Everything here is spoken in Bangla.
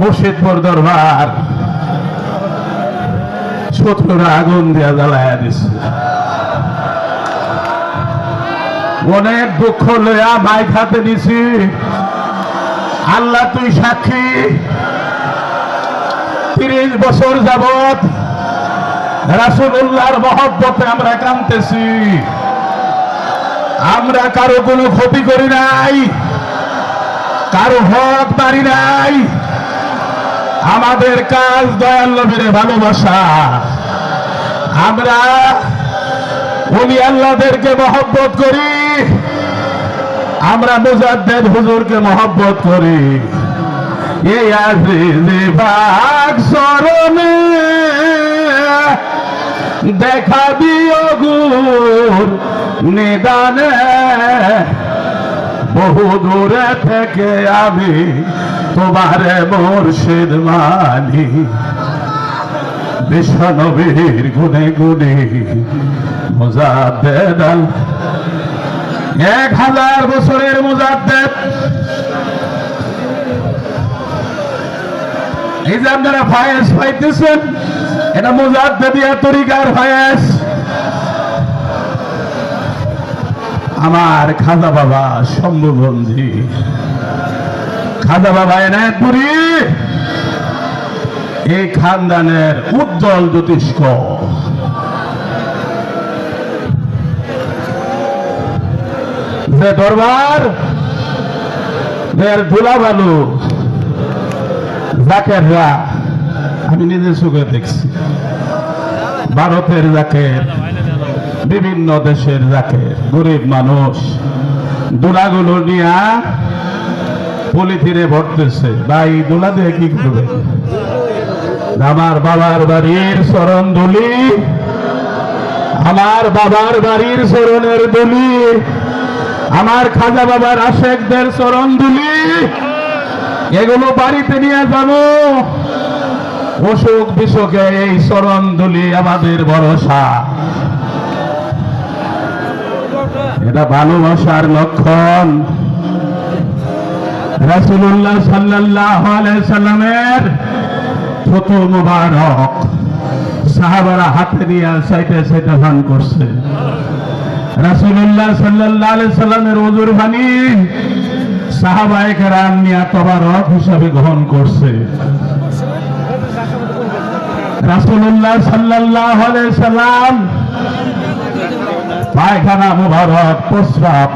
মুর্শিদপুর দরবার। শত্রুরা আগুন দিয়া জ্বালায়া দিছে। অনেক দুঃখ লইয়া মাই খাতে দিছি আল্লাহ তুই সাক্ষী। তিরিশ বছর যাবত রাসুল্লাহর মহব্বতে আমরা কানতেছি আমরা কারও কোনো ক্ষতি করি নাই। কারও হক মারি নাই। আমাদের কাজ দয়াল নবীরে ভালোবাসা। আমরা উনি আল্লাহদেরকে মহব্বত করি। আমরা মুজাদ্দেদ হুজুরকে মহব্বত করি। এই আজিজে বাগ সরণে দেখা দিও গুর নিদানে। বহু দূরে থেকে আমি তোমারে মুর্শিদ মানি। বিশ্বনবীর গুনে গুনে মুজাদ্দেদ এক হাজার বছরের মুজাদ্দেদ। এই যে আপনারা পাইতেছেন এটা মুজাদ্দেদিয়া তরিকার ফায়েস। আমার খাজা বাবা শম্ভুবন্ধী খাজা বাবা এনায়তপুরি এই খানদানের উজ্জ্বল জ্যোতিষ্ক। যে দরবার এর ধুলাবালু জাকেররা। আমি নিজের চোখে দেখছি। ভারতের জাকের, বিভিন্ন দেশের জাকের, গরিব মানুষ, দোলাগুলো নিয়া পলিথিনে ভরতেছে। ভাই, দোলা দিয়ে কি করবে? আমার বাবার বাড়ির চরণ দুলি আমার বাবার বাড়ির চরণের দুলি আমার খাজা বাবার আশেকদের চরণ দুলি এগুলো বাড়িতে নিয়ে যাব। অসুখ বিসুখে এই চরণ দুলি আমাদের ভরসা। এটা ভালোবাসার লক্ষণ। রাসুল্লাহ সাল্লাহ সাল্লামের ছোট মুবারক। সাহাবারা হাতে নিয়ে সাইটে সাইটে ভান করছে। রাসুল্লাহ সাল্লাহ সাল্লামের ওজুর বাণী কেরাম নিয়ে তবারক হিসাবে গ্রহণ করছে। রাসুল্লাহ সাল্লাহ সাল্লাম। পায়খানা মুবারক প্রস্রাব